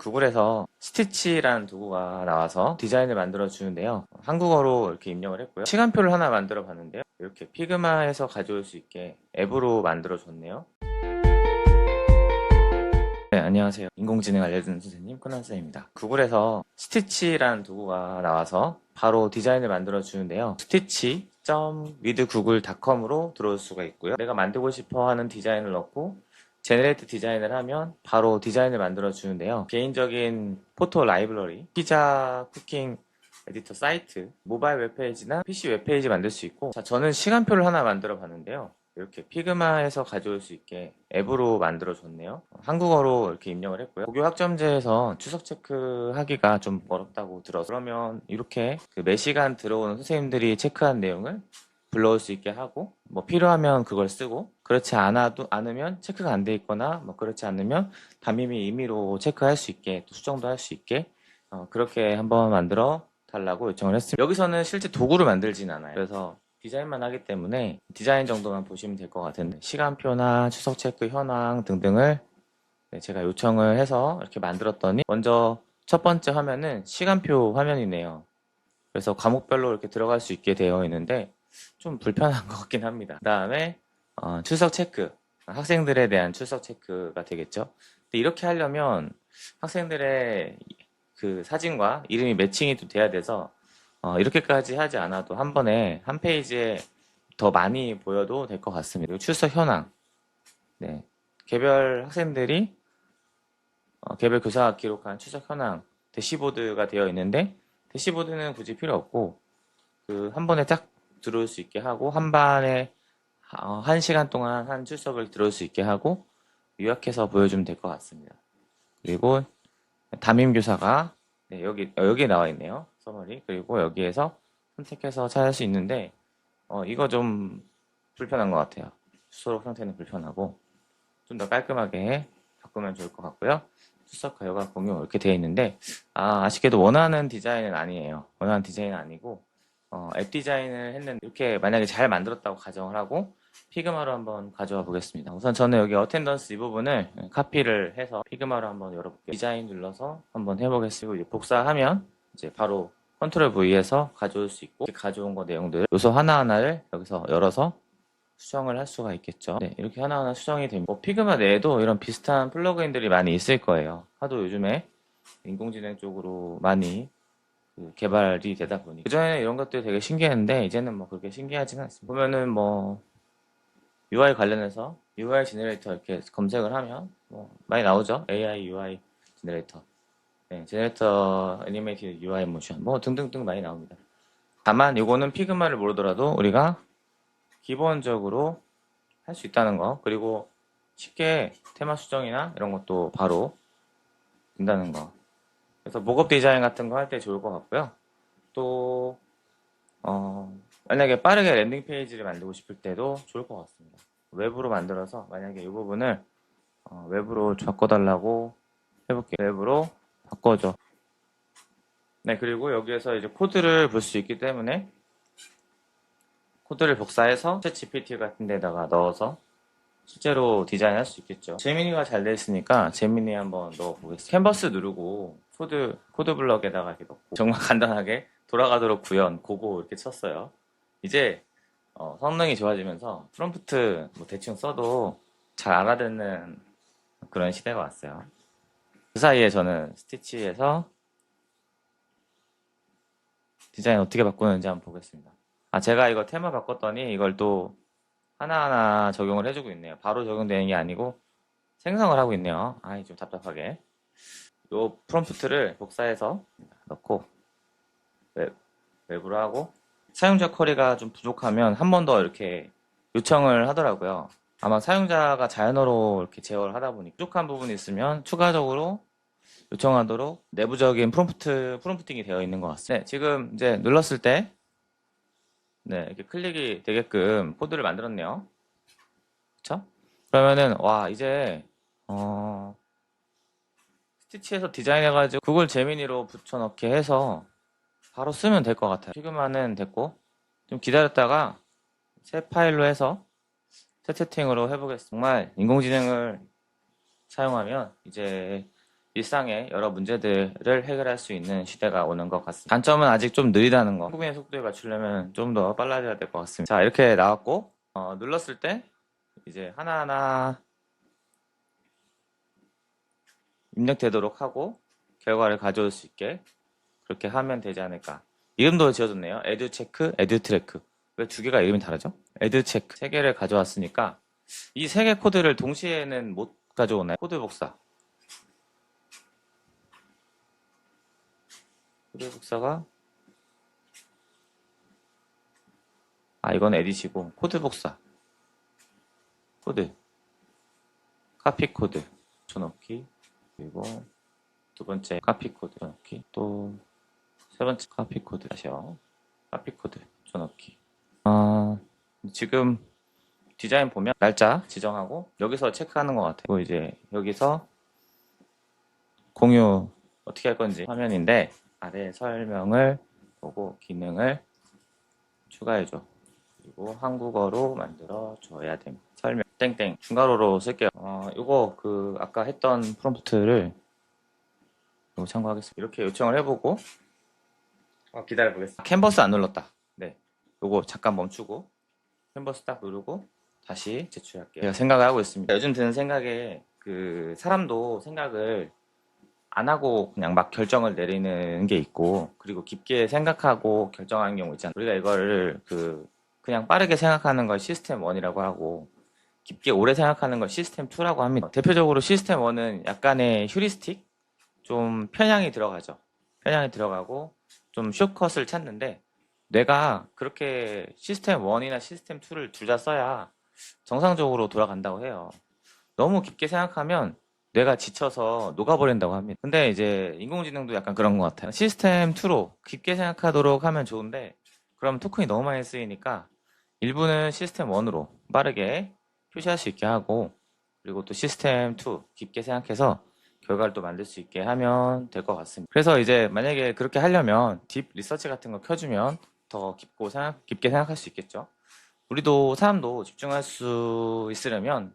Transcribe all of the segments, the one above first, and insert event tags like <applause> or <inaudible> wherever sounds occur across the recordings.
구글에서 스티치라는 도구가 나와서 디자인을 만들어 주는데요. 한국어로 이렇게 입력을 했고요. 시간표를 하나 만들어 봤는데요. 이렇게 피그마에서 가져올 수 있게 앱으로 만들어 줬네요. 네, 안녕하세요. 인공지능 알려주는 선생님 코난쌤입니다. 구글에서 스티치라는 도구가 나와서 바로 디자인을 만들어 주는데요. stitch.withgoogle.com으로 들어올 수가 있고요. 내가 만들고 싶어 하는 디자인을 넣고 제네레이트 디자인을 하면 바로 디자인을 만들어 주는데요. 개인적인 포토 라이브러리, 피자 쿠킹 에디터 사이트, 모바일 웹페이지나 PC 웹페이지 만들 수 있고 자, 저는 시간표를 하나 만들어 봤는데요. 이렇게 피그마에서 가져올 수 있게 앱으로 만들어 줬네요. 한국어로 이렇게 입력을 했고요. 고교 학점제에서 추석 체크하기가 좀 어렵다고 들어서 그러면 이렇게 그 매 시간 들어오는 선생님들이 체크한 내용을 불러올 수 있게 하고 뭐 필요하면 그걸 쓰고 그렇지 않아도 않으면 체크가 안 돼 있거나 뭐 그렇지 않으면 담임이 임의로 체크할 수 있게 또 수정도 할 수 있게 어, 그렇게 한번 만들어 달라고 요청을 했습니다. 여기서는 실제 도구를 만들진 않아요. 그래서 디자인만 하기 때문에 디자인 정도만 보시면 될 것 같은데 시간표나 추석 체크 현황 등등을 네, 제가 요청을 해서 이렇게 만들었더니 먼저 첫 번째 화면은 시간표 화면이네요. 그래서 과목별로 이렇게 들어갈 수 있게 되어 있는데 좀 불편한 <laughs> 것 같긴 합니다. 그 다음에 어, 출석 체크 학생들에 대한 출석 체크가 되겠죠. 근데 이렇게 하려면 학생들의 그 사진과 이름이 매칭이 또 돼야 돼서 어, 이렇게까지 하지 않아도 한 번에 한 페이지에 더 많이 보여도 될 것 같습니다. 출석 현황. 네. 개별 학생들이 어, 개별 교사가 기록한 출석 현황 대시보드가 되어 있는데 대시보드는 굳이 필요 없고 그 한 번에 딱 들어올 수 있게 하고 한 반에 어, 한 시간 동안 한 출석을 들어올 수 있게 하고 요약해서 보여주면 될 것 같습니다. 그리고 담임 교사가 네, 여기 어, 여기에 나와 있네요. 서머리 그리고 여기에서 선택해서 찾을 수 있는데 어, 이거 좀 불편한 것 같아요. 수록 상태는 불편하고 좀 더 깔끔하게 바꾸면 좋을 것 같고요. 출석 가요가 공유 이렇게 되어 있는데 아, 아쉽게도 원하는 디자인은 아니에요. 원하는 디자인은 아니고 어, 앱 디자인을 했는데 이렇게 만약에 잘 만들었다고 가정을 하고 피그마로 한번 가져와 보겠습니다. 우선 저는 여기 어텐던스 이 부분을 카피를 해서 피그마로 한번 열어볼게요. 디자인 눌러서 한번 해보겠습니다. 복사하면 이제 바로 컨트롤 V에서 가져올 수 있고 가져온 거 내용들 요소 하나하나를 여기서 열어서 수정을 할 수가 있겠죠. 네, 이렇게 하나하나 수정이 됩니다. 뭐 피그마 내에도 이런 비슷한 플러그인들이 많이 있을 거예요. 하도 요즘에 인공지능 쪽으로 많이 그 개발이 되다 보니 그전에는 이런 것들이 되게 신기했는데 이제는 뭐 그렇게 신기하지는 않습니다. 보면은 뭐 UI 관련해서 UI 제너레이터 이렇게 검색을 하면 뭐 많이 나오죠. AI UI 제너레이터. 네, 제너레이터 애니메이티드 UI 모션 뭐 등등등 많이 나옵니다. 다만 이거는 피그마를 모르더라도 우리가 기본적으로 할 수 있다는 거 그리고 쉽게 테마 수정이나 이런 것도 바로 된다는 거 그래서 목업 디자인 같은 거 할 때 좋을 것 같고요 또 어, 만약에 빠르게 랜딩 페이지를 만들고 싶을 때도 좋을 것 같습니다 웹으로 만들어서 만약에 이 부분을 어, 웹으로 바꿔달라고 해볼게요 웹으로 바꿔줘 네 그리고 여기에서 이제 코드를 볼 수 있기 때문에 코드를 복사해서 챗 GPT 같은 데다가 넣어서 실제로 디자인할 수 있겠죠. 제미니가 잘 돼 있으니까 제미니 한번 넣어보겠습니다. 캔버스 누르고 코드 코드 블럭에다가 이렇게 넣고 정말 간단하게 돌아가도록 구현 고고 이렇게 쳤어요. 이제 어, 성능이 좋아지면서 프롬프트 뭐 대충 써도 잘 알아듣는 그런 시대가 왔어요. 그 사이에 저는 스티치에서 디자인 어떻게 바꾸는지 한번 보겠습니다. 아, 제가 이거 테마 바꿨더니 이걸 또 하나하나 적용을 해주고 있네요. 바로 적용되는 게 아니고 생성을 하고 있네요. 아이, 좀 답답하게. 요 프롬프트를 복사해서 넣고 웹, 웹으로 하고 사용자 쿼리가 좀 부족하면 한 번 더 이렇게 요청을 하더라고요. 아마 사용자가 자연어로 이렇게 제어를 하다 보니 부족한 부분이 있으면 추가적으로 요청하도록 내부적인 프롬프트, 프롬프팅이 되어 있는 것 같습니다. 네, 지금 이제 눌렀을 때 네, 이렇게 클릭이 되게끔 코드를 만들었네요. 그쵸? 그러면은, 와, 이제, 어, 스티치에서 디자인해가지고 구글 제미니로 붙여넣기 해서 바로 쓰면 될 것 같아요. 피그마는 됐고, 좀 기다렸다가 새 파일로 해서 새 채팅으로 해보겠습니다. 정말 인공지능을 사용하면 이제 일상의 여러 문제들을 해결할 수 있는 시대가 오는 것 같습니다. 단점은 아직 좀 느리다는 거. 한국인의 속도에 맞추려면 좀 더 빨라져야 될 것 같습니다. 자, 이렇게 나왔고, 어, 눌렀을 때, 이제 하나하나 입력되도록 하고, 결과를 가져올 수 있게, 그렇게 하면 되지 않을까. 이름도 지어줬네요. 에듀체크, 에듀트래크. 왜 두 개가 이름이 다르죠? 에듀체크. 세 개를 가져왔으니까, 이 세 개 코드를 동시에는 못 가져오나요? 코드 복사. 코드 복사가 아 이건 에디시고 코드 복사 코드 카피 코드 쳐넣기 그리고 두 번째 카피 코드 쳐넣기 또 세 번째 카피 코드 다시요 카피 코드 쳐넣기 아 지금 디자인 보면 날짜 지정하고 여기서 체크하는 것 같아요 이제 여기서 공유 어떻게 할 건지 화면인데 아래 설명을 보고 기능을 추가해줘. 그리고 한국어로 만들어 줘야 됩니다. 설명 땡땡 중괄호로 쓸게요. 어, 이거 그 아까 했던 프롬프트를 이거 참고하겠습니다. 이렇게 요청을 해보고 어, 기다려 보겠습니다. 캔버스 안 눌렀다. 네, 요거 잠깐 멈추고 캔버스 딱 누르고 다시 제출할게요. 제가 생각을 하고 있습니다. 요즘 드는 생각에 그 사람도 생각을 안 하고 그냥 막 결정을 내리는 게 있고 그리고 깊게 생각하고 결정하는 경우 있잖아요. 우리가 이거를 그 그냥 빠르게 생각하는 걸 시스템 1이라고 하고 깊게 오래 생각하는 걸 시스템 2라고 합니다. 대표적으로 시스템 1은 약간의 휴리스틱 좀 편향이 들어가죠. 편향이 들어가고 좀 숏컷을 찾는데 뇌가 그렇게 시스템 1이나 시스템 2를 둘 다 써야 정상적으로 돌아간다고 해요. 너무 깊게 생각하면 뇌가 지쳐서 녹아버린다고 합니다. 근데 이제 인공지능도 약간 그런 것 같아요. 시스템 2로 깊게 생각하도록 하면 좋은데 그럼 토큰이 너무 많이 쓰이니까 일부는 시스템 1으로 빠르게 표시할 수 있게 하고 그리고 또 시스템 2 깊게 생각해서 결과를 또 만들 수 있게 하면 될 것 같습니다. 그래서 이제 만약에 그렇게 하려면 딥 리서치 같은 거 켜주면 더 깊고 생각, 깊게 생각할 수 있겠죠. 우리도 사람도 집중할 수 있으려면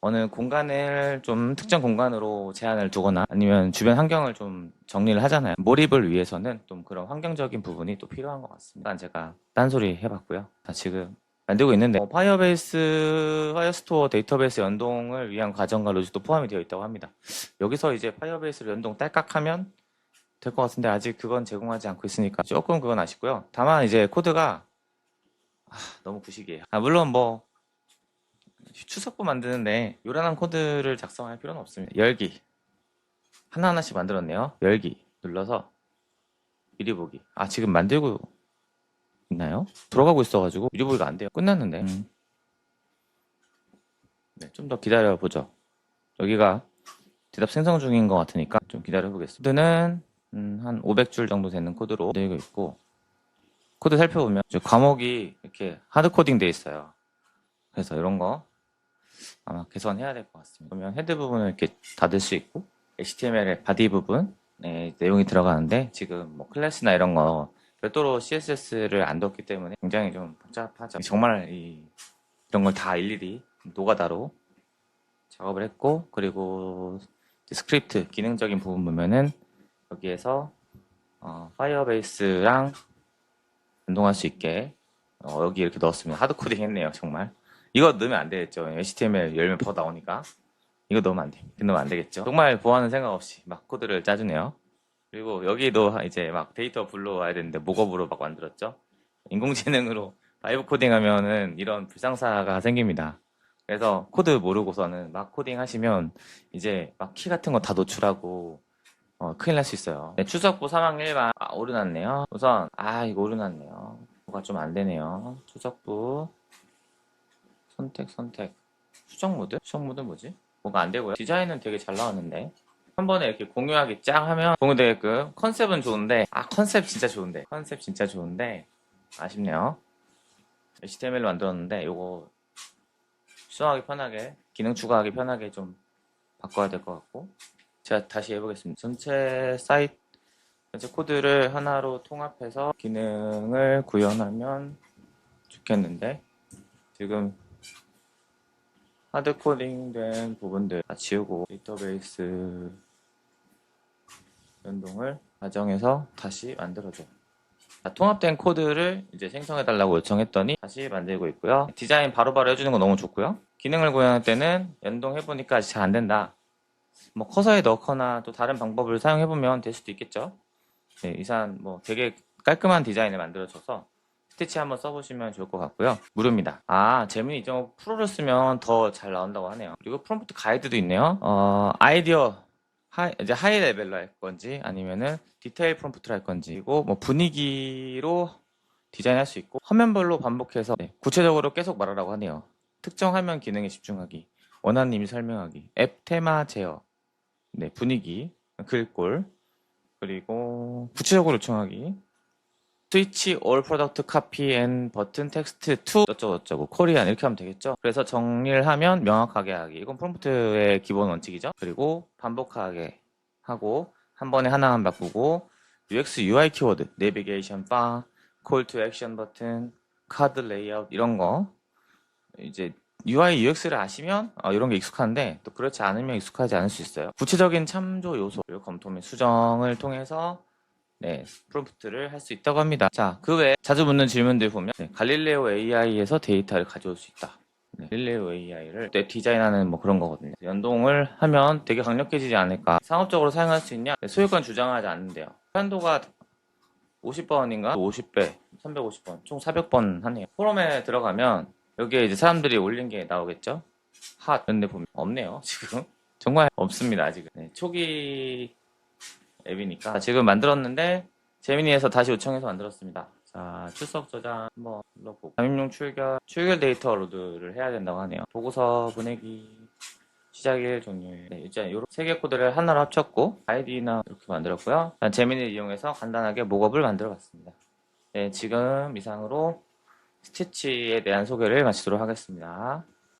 어느 공간을 좀 특정 공간으로 제한을 두거나 아니면 주변 환경을 좀 정리를 하잖아요. 몰입을 위해서는 좀 그런 환경적인 부분이 또 필요한 것 같습니다. 제가 딴소리 해봤고요. 자, 지금 만들고 있는데 어, 파이어베이스, 파이어스토어 데이터베이스 연동을 위한 과정과 로직도 포함이 되어 있다고 합니다. 여기서 이제 파이어베이스를 연동 딸깍하면 될 것 같은데 아직 그건 제공하지 않고 있으니까 조금 그건 아쉽고요. 다만 이제 코드가 아, 너무 구식이에요. 아, 물론 뭐 추석부 만드는데 요란한 코드를 작성할 필요는 없습니다. 열기 하나하나씩 만들었네요. 열기 눌러서 미리 보기. 아 지금 만들고 있나요? 들어가고 있어가지고 미리 보기가 안 돼요. 끝났는데. 음. 네, 좀 더 기다려 보죠. 여기가 대답 생성 중인 것 같으니까 좀 기다려 보겠습니다. 코드는 음, 한 500줄 정도 되는 코드로 되어 있고 코드 살펴보면 이제 과목이 이렇게 하드 코딩 돼 있어요. 그래서 이런 거 아마 개선해야 될 것 같습니다. 그러면 헤드 부분을 이렇게 닫을 수 있고 HTML의 바디 부분에 내용이 들어가는데 지금 뭐 클래스나 이런 거 별도로 CSS를 안 뒀기 때문에 굉장히 좀 복잡하죠. 정말 이, 이런 걸 다 일일이 노가다로 작업을 했고 그리고 스크립트 기능적인 부분 보면은 여기에서 어, 파이어베이스랑 연동할 수 있게 어, 여기 이렇게 넣었습니다. 하드 코딩 했네요, 정말. 이거 넣으면 안 되겠죠. HTML 열면 버 나오니까. 이거 넣으면 안 돼. 넣으면 안 되겠죠. 정말 보안은 생각 없이 막 코드를 짜주네요. 그리고 여기도 이제 막 데이터 불러와야 되는데 목업으로 막 만들었죠. 인공지능으로 바이브 코딩 하면은 이런 불상사가 생깁니다. 그래서 코드 모르고서는 막 코딩 하시면 이제 막 키 같은 거 다 노출하고 어, 큰일 날 수 있어요. 네, 추석부 3학 1반 아, 오류났네요. 우선 아 이거 오류났네요. 뭐가 좀 안 되네요. 추석부 선택 선택 수정 모드? 수정 모드 뭐지? 뭐가 안 되고요. 디자인은 되게 잘 나왔는데 한 번에 이렇게 공유하기 쫙 하면 공유되게끔 컨셉은 좋은데 아 컨셉 진짜 좋은데 컨셉 진짜 좋은데 아쉽네요. HTML로 만들었는데 이거 수정하기 편하게 기능 추가하기 편하게 좀 바꿔야 될 것 같고 제가 다시 해보겠습니다. 전체 사이트, 전체 코드를 하나로 통합해서 기능을 구현하면 좋겠는데, 지금 하드 코딩된 부분들 다 지우고 데이터베이스 연동을 가정해서 다시 만들어줘. 자, 통합된 코드를 이제 생성해달라고 요청했더니 다시 만들고 있고요. 디자인 바로바로 해주는 거 너무 좋고요. 기능을 구현할 때는 연동해보니까 잘 안 된다. 뭐 커서에 넣거나 또 다른 방법을 사용해보면 될 수도 있겠죠. 네, 이상 뭐 되게 깔끔한 디자인을 만들어줘서 스티치 한번 써보시면 좋을 것 같고요. 무료입니다. 아, 재민이 이제 프로를 쓰면 더 잘 나온다고 하네요. 그리고 프롬프트 가이드도 있네요. 어, 아이디어 하이, 이제 하이 레벨로 할 건지 아니면은 디테일 프롬프트를 할 건지 그리고 뭐 분위기로 디자인할 수 있고 화면별로 반복해서 네, 구체적으로 계속 말하라고 하네요. 특정 화면 기능에 집중하기, 원하는 이미 설명하기, 앱 테마 제어, 네, 분위기, 글꼴, 그리고 구체적으로 요청하기, 스위치 올 프로덕트 카피 앤 버튼 텍스트 투 어쩌고 저쩌고 코리안 이렇게 하면 되겠죠? 그래서 정리를 하면 명확하게 하기. 이건 프롬프트의 기본 원칙이죠? 그리고 반복하게 하고 한 번에 하나만 바꾸고 UX UI 키워드 내비게이션 바 콜 투 액션 버튼 카드 레이아웃 이런 거. 이제 UI UX를 아시면 어, 이런 게 익숙한데 또 그렇지 않으면 익숙하지 않을 수 있어요. 구체적인 참조 요소를 검토 및 수정을 통해서 네, 프롬프트를 할 수 있다고 합니다. 자, 그 외에 자주 묻는 질문들 보면 네, 갈릴레오 AI에서 데이터를 가져올 수 있다. 네, 갈릴레오 AI를 내 디자인하는 뭐 그런 거거든요. 연동을 하면 되게 강력해지지 않을까. 상업적으로 사용할 수 있냐? 네, 소유권 주장하지 않는데요. 한도가 50번인가? 50배, 350번, 총 400번 하네요. 포럼에 들어가면 여기에 이제 사람들이 올린 게 나오겠죠? 핫. 근데 보면 없네요, 지금. <laughs> 정말 없습니다, 아직은. 네, 초기 앱이니까 지금 만들었는데 재민이에서 다시 요청해서 만들었습니다. 자 출석 저장 한번 눌러보고 잠입용 출결 출결 데이터 로드를 해야 된다고 하네요. 보고서 보내기 시작일 종료일 네, 이제 이런 세 개 코드를 하나로 합쳤고 아이디나 이렇게 만들었고요. 일단 재민이를 이용해서 간단하게 목업을 만들어 봤습니다. 네, 지금 이상으로 스티치에 대한 소개를 마치도록 하겠습니다.